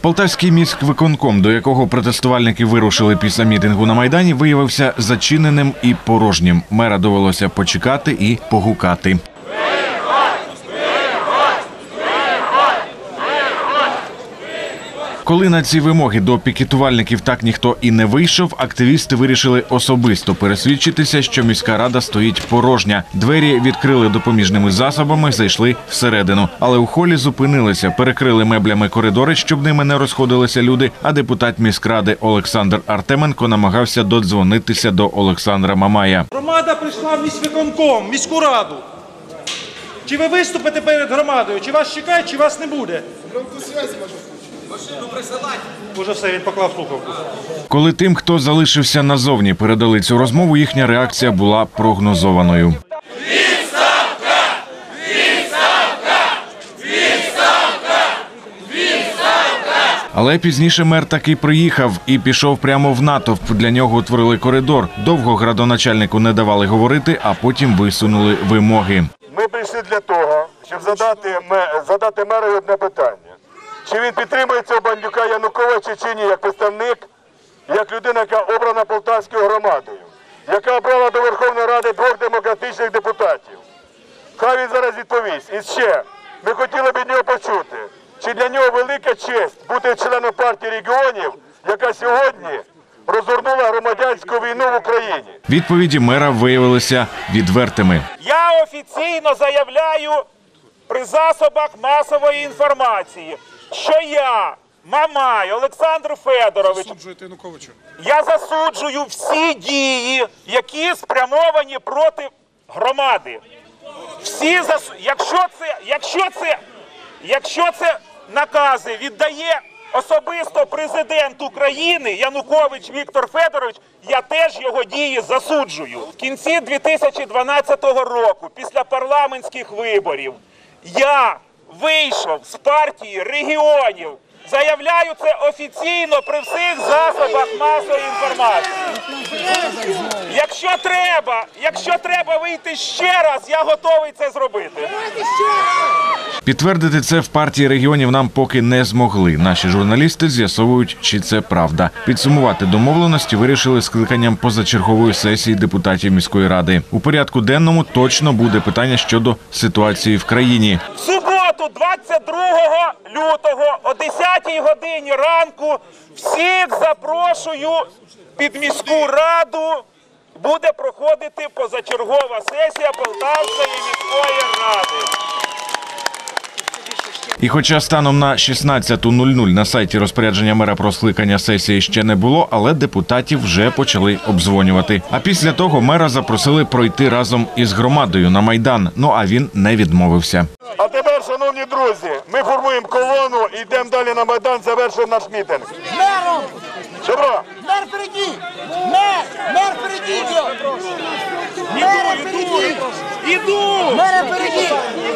Полтавський міськвиконком, до якого протестувальники вирушили після мітингу на майдані, виявився зачиненим і порожнім. Мера довелося почекати і погукати. Коли на ці вимоги до пікетувальників так ніхто і не вийшов, активісти вирішили особисто пересвідчитися, що міська рада стоїть порожня. Двері відкрили допоміжними засобами, зайшли всередину, але у холі зупинилися, перекрили меблями коридори, щоб ними не розходилися люди. А депутат міськради Олександр Артеменко намагався додзвонитися до Олександра Мамая. Громада прийшла в міськвиконком, міську раду. Чи ви виступите перед громадою? Чи вас чекають, чи вас не буде? Уже все, він поклав слухавку. Коли тим, хто залишився назовні, передали цю розмову, їхня реакція була прогнозованою. Але пізніше мер таки приїхав і пішов прямо в натовп. Для нього утворили коридор. Довго градоначальнику не давали говорити, а потім висунули вимоги. Ми прийшли для того, щоб задати, ме- задати мерові одне питання. Чи він підтримує цього бандюка Януковича чи ні, як представник, як людина, яка обрана Полтавською громадою, яка обрала до Верховної Ради двох демократичних депутатів. Хай він зараз відповість. І ще, ми хотіли б від нього почути, чи для нього велика честь бути членом партії регіонів, яка сьогодні розгорнула громадянську війну в Україні. Відповіді мера виявилися відвертими. Я офіційно заявляю при засобах масової інформації, що я, Мамай, Олександр Федорович, Засуджуєте Януковича. я засуджую всі дії, які спрямовані проти громади. Всі зас... якщо це, якщо це, якщо це накази віддає особисто президент України Янукович Віктор Федорович, я теж його дії засуджую. В кінці 2012 року, після парламентських виборів, я вийшов з партії регіонів. Заявляю це офіційно при всіх засобах масової інформації. Якщо треба, якщо треба вийти ще раз, я готовий це зробити. Підтвердити це в партії регіонів нам поки не змогли. Наші журналісти з'ясовують, чи це правда. Підсумувати домовленості вирішили скликанням позачергової сесії депутатів міської ради. У порядку денному точно буде питання щодо ситуації в країні. Суботу, 22 лютого, о 10 годині ранку, всіх запрошую під міську раду. Буде проходити позачергова сесія Полтавської міської ради. І хоча станом на 16.00 на сайті розпорядження мера про скликання сесії ще не було, але депутатів вже почали обдзвонювати. А після того мера запросили пройти разом із громадою на майдан. Ну а він не відмовився. А тепер, шановні друзі, ми формуємо колону і йдемо далі на Майдан, завершуємо наш мітинг. Мером! Добро? Мер впереди! Мер! Мер впереди идет! Мэр впереди! Іду! Мэр впереди!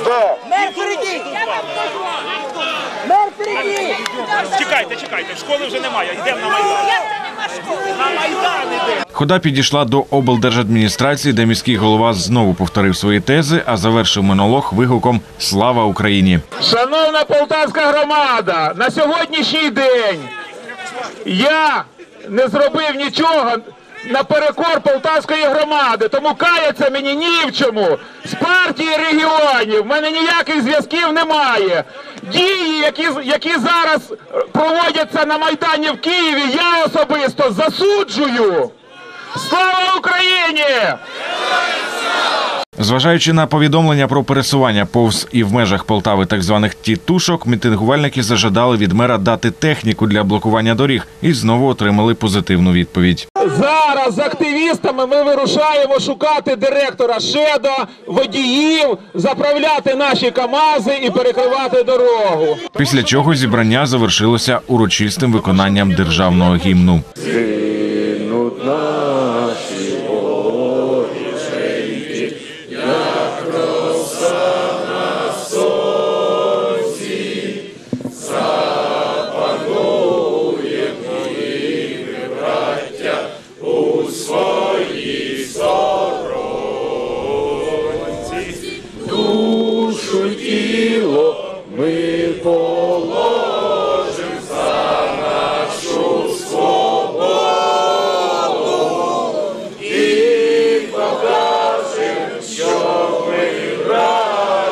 Да. Мэр впереди! Чекайте, чекайте, школи вже немає, йдемо на майдан. На майдан йдемо. Хода підійшла до облдержадміністрації, де міський голова знову повторив свої тези, а завершив монолог вигуком Слава Україні. Шановна полтавська громада, на сьогоднішній день я не зробив нічого наперекор полтавської громади, тому каяться мені ні в чому. З партії регіонів в мене ніяких зв'язків немає. Дії, які, які зараз проводяться на Майдані в Києві, я особисто засуджую. Слава Україні! Зважаючи на повідомлення про пересування повз і в межах Полтави так званих тітушок, мітингувальники зажадали від мера дати техніку для блокування доріг і знову отримали позитивну відповідь. Зараз з активістами ми вирушаємо шукати директора ШЕДа, водіїв, заправляти наші КАМАЗи і перекривати дорогу. Після чого зібрання завершилося урочистим виконанням державного гімну. свої соромці, душу тіло ми положим за нашу свободу і покажем, що ми радя.